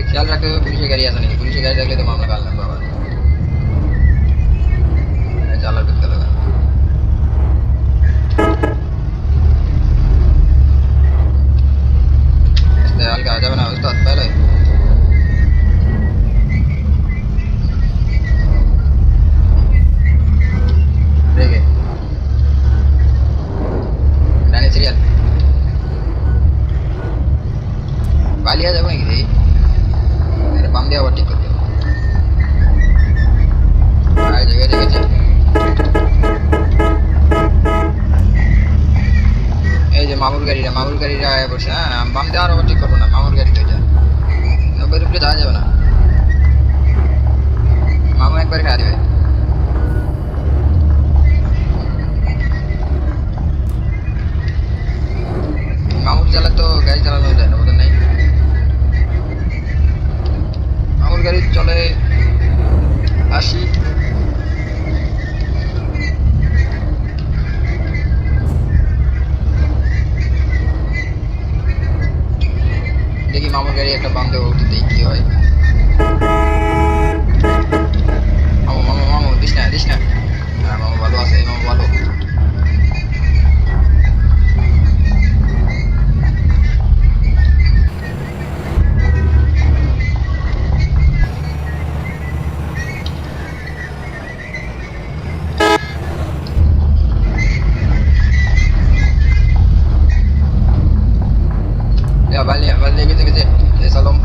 अपने ख्याल रखते हुए पुलिस गाड़ी ऐसा नहीं पुलिस गाड़ी देख ले तो मामला काल लंबा हुआ चालक दिक्कत लगा। বাম দিয়ে আবার ঠিক করতে এই যে মামুর গাড়িটা মামুর গাড়িটা আয়া পড়ছে হ্যাঁ বাম দিয়ে আর ঠিক করব না, মামুর গাড়ি তো এটা নব্বই রুপলে যাওয়া যাবে না। মামু একবার খাওয়া দেবে। মামুর চালা তো গাড়ি চালানো যায় না বোধ নেই মামুর গাড়ি চলে আশি দেখি মামুর গাড়ি একটা বাম দেবো দেখি। balik balik kerja kerja. Saya salam